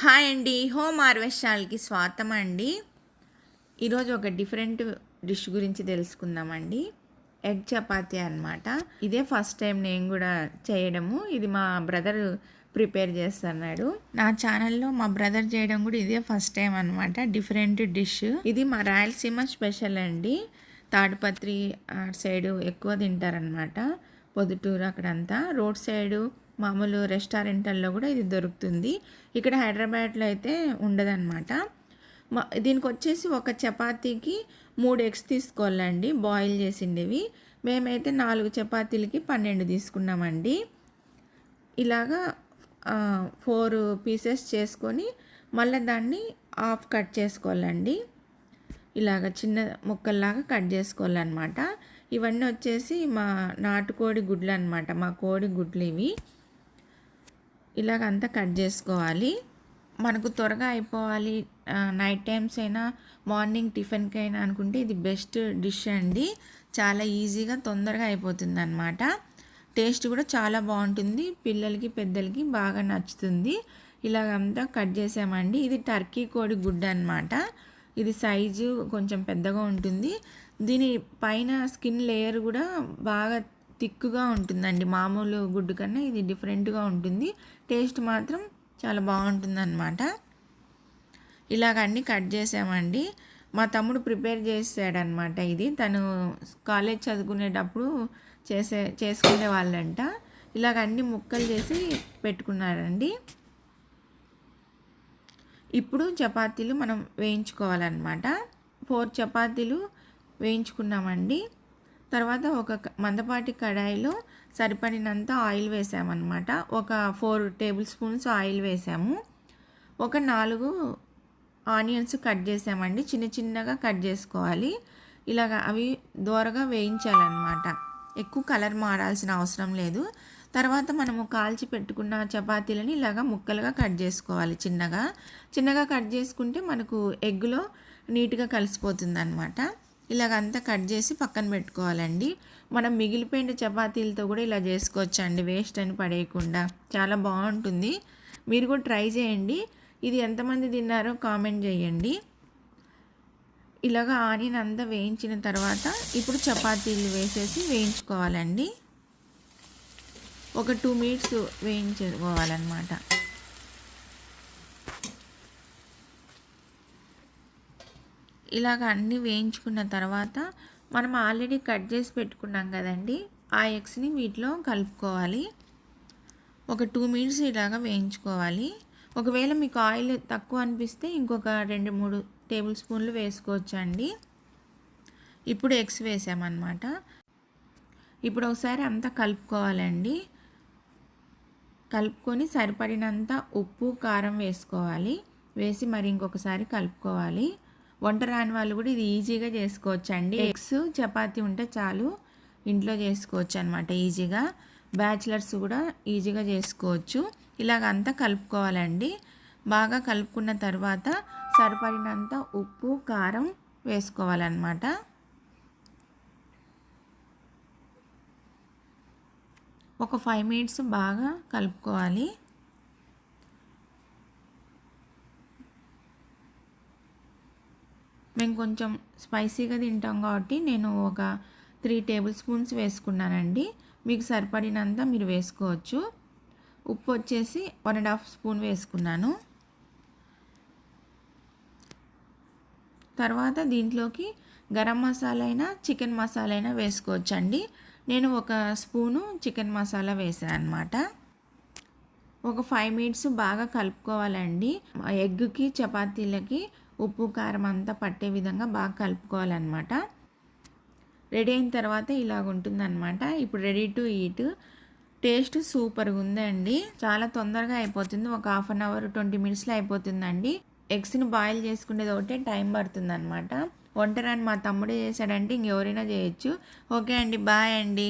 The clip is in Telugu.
హాయ్ అండి. హోమ్ హార్వెస్టాల్కి స్వాగతం అండి. ఈరోజు ఒక డిఫరెంట్ డిష్ గురించి తెలుసుకుందామండి. ఎగ్ చపాతి అనమాట ఇదే ఫస్ట్ టైం నేను కూడా చేయడము. ఇది మా బ్రదర్ ప్రిపేర్ చేస్తున్నాడు. నా ఛానల్లో మా బ్రదర్ చేయడం కూడా ఇదే ఫస్ట్ టైం అనమాట డిఫరెంట్ డిష్. ఇది మా రాయలసీమ స్పెషల్ అండి. తాడిపత్రి సైడ్ ఎక్కువ తింటారనమాట పొద్దుటూరు అక్కడంతా. రోడ్ సైడు మామూలు రెస్టారెంట్లలో కూడా ఇది దొరుకుతుంది. ఇక్కడ హైదరాబాద్లో అయితే ఉండదన్నమాట. దీనికి వచ్చేసి ఒక చపాతీకి మూడు ఎగ్స్ తీసుకోవాలండి బాయిల్ చేసిండేవి. మేమైతే నాలుగు చపాతీలకి పన్నెండు తీసుకున్నామండి. ఇలాగా ఫోర్ పీసెస్ చేసుకొని మళ్ళీ దాన్ని హాఫ్ కట్ చేసుకోవాలండి. ఇలాగ చిన్న ముక్కల్లాగా కట్ చేసుకోవాలన్నమాట. ఇవన్నీ వచ్చేసి మా నాటుకోడి గుడ్లు అనమాట మా కోడి గుడ్లు ఇవి. ఇలాగ అంతా కట్ చేసుకోవాలి. మనకు త్వరగా అయిపోవాలి. నైట్ టైమ్స్ అయినా మార్నింగ్ టిఫిన్కి అయినా అనుకుంటే ఇది బెస్ట్ డిష్ అండి. చాలా ఈజీగా తొందరగా అయిపోతుంది అనమాట టేస్ట్ కూడా చాలా బాగుంటుంది. పిల్లలకి పెద్దలకి బాగా నచ్చుతుంది. ఇలాగంతా కట్ చేసామండి. ఇది టర్కీ కోడి గుడ్డ అనమాట ఇది సైజు కొంచెం పెద్దగా ఉంటుంది. దీని పైన స్కిన్ లేయర్ కూడా బాగా థిక్గా ఉంటుందండి. మామూలు గుడ్డు కన్నా ఇది డిఫరెంట్గా ఉంటుంది. టేస్ట్ మాత్రం చాలా బాగుంటుంది అనమాట కట్ చేసామండి. మా తమ్ముడు ప్రిపేర్ చేసాడనమాట ఇది. తను కాలేజ్ చదువుకునేటప్పుడు చేసే చేసుకునే వాళ్ళంట. ఇలాగ అన్ని ముక్కలు చేసి పెట్టుకున్నారండి. ఇప్పుడు చపాతీలు మనం వేయించుకోవాలన్నమాట. ఫోర్ చపాతీలు వేయించుకున్నామండి. తర్వాత ఒక మందపాటి కడాయిలో సరిపడినంత ఆయిల్ వేసామన్నమాట. ఒక ఫోర్ టేబుల్ స్పూన్స్ ఆయిల్ వేసాము. ఒక నాలుగు ఆనియన్స్ కట్ చేసామండి. చిన్న చిన్నగా కట్ చేసుకోవాలి. ఇలాగ అవి దోరగా వేయించాలన్నమాట. ఎక్కువ కలర్ మారాల్సిన అవసరం లేదు. తర్వాత మనము కాల్చి పెట్టుకున్న చపాతీలని ఇలాగ ముక్కలుగా కట్ చేసుకోవాలి చిన్నగా. చిన్నగా కట్ చేసుకుంటే మనకు ఎగ్గులో నీట్గా కలిసిపోతుంది అనమాట ఇలాగంతా కట్ చేసి పక్కన పెట్టుకోవాలండి. మనం మిగిలిపోయిన చపాతీలతో కూడా ఇలా చేసుకోవచ్చు అండి వేస్ట్ అని పడేయకుండా. చాలా బాగుంటుంది. మీరు కూడా ట్రై చేయండి. ఇది ఎంతమంది తిన్నారో కామెంట్ చేయండి. ఇలాగ ఆనియన్ అంతా వేయించిన తర్వాత ఇప్పుడు చపాతీలు వేసేసి వేయించుకోవాలండి. ఒక టూ మినిట్స్ వేయించుకోవాలన్నమాట. ఇలాగ అన్నీ వేయించుకున్న తర్వాత మనం ఆల్రెడీ కట్ చేసి పెట్టుకున్నాం కదండి ఆ ఎగ్స్ని వీటిలో కలుపుకోవాలి. ఒక టూ మినిట్స్ ఇలాగ వేయించుకోవాలి. ఒకవేళ మీకు ఆయిల్ తక్కువ అనిపిస్తే ఇంకొక రెండు మూడు టేబుల్ స్పూన్లు వేసుకోవచ్చండి. ఇప్పుడు ఎగ్స్ వేసామన్నమాట. ఇప్పుడు ఒకసారి అంతా కలుపుకోవాలండి. కలుపుకొని సరిపడినంత ఉప్పు కారం వేసుకోవాలి. వేసి మరి ఇంకొకసారి కలుపుకోవాలి. వంట రాని వాళ్ళు కూడా ఇది ఈజీగా చేసుకోవచ్చు అండి ఎగ్స్ చపాతీ ఉంటే చాలు ఇంట్లో చేసుకోవచ్చు అనమాట ఈజీగా. బ్యాచిలర్స్ కూడా ఈజీగా చేసుకోవచ్చు. ఇలాగ అంతా కలుపుకోవాలండి. బాగా కలుపుకున్న తర్వాత సరిపడినంత ఉప్పు కారం వేసుకోవాలన్నమాట. ఒక ఫైవ్ మినిట్స్ బాగా కలుపుకోవాలి. మేము కొంచెం స్పైసీగా తింటాం కాబట్టి నేను ఒక త్రీ టేబుల్ స్పూన్స్ వేసుకున్నానండి. మీకు సరిపడినంత మీరు వేసుకోవచ్చు. ఉప్పు వచ్చేసి వన్ అండ్ హాఫ్ స్పూన్ వేసుకున్నాను. తర్వాత దీంట్లోకి గరం మసాలా అయినా చికెన్ మసాలా అయినా వేసుకోవచ్చు అండి నేను ఒక స్పూను చికెన్ మసాలా వేసాను అనమాట ఒక ఫైవ్ మినిట్స్ బాగా కలుపుకోవాలండి. ఎగ్కి చపాతీలకి ఉప్పు కారం అంతా పట్టే విధంగా బాగా కలుపుకోవాలన్నమాట. రెడీ అయిన తర్వాత ఇలాగ ఉంటుందన్నమాట. ఇప్పుడు రెడీ టు ఈట్. టేస్ట్ సూపర్గా ఉందండి చాలా తొందరగా అయిపోతుంది. ఒక హాఫ్ అన్ అవర్ ట్వంటీ మినిట్స్లో అయిపోతుందండి. ఎగ్స్ని బాయిల్ చేసుకునేది ఒకటే టైం పడుతుంది అనమాట వంటరాని మా తమ్ముడే చేశాడంటే ఇంకెవరైనా చేయొచ్చు. ఓకే అండి బాయ్ అండి.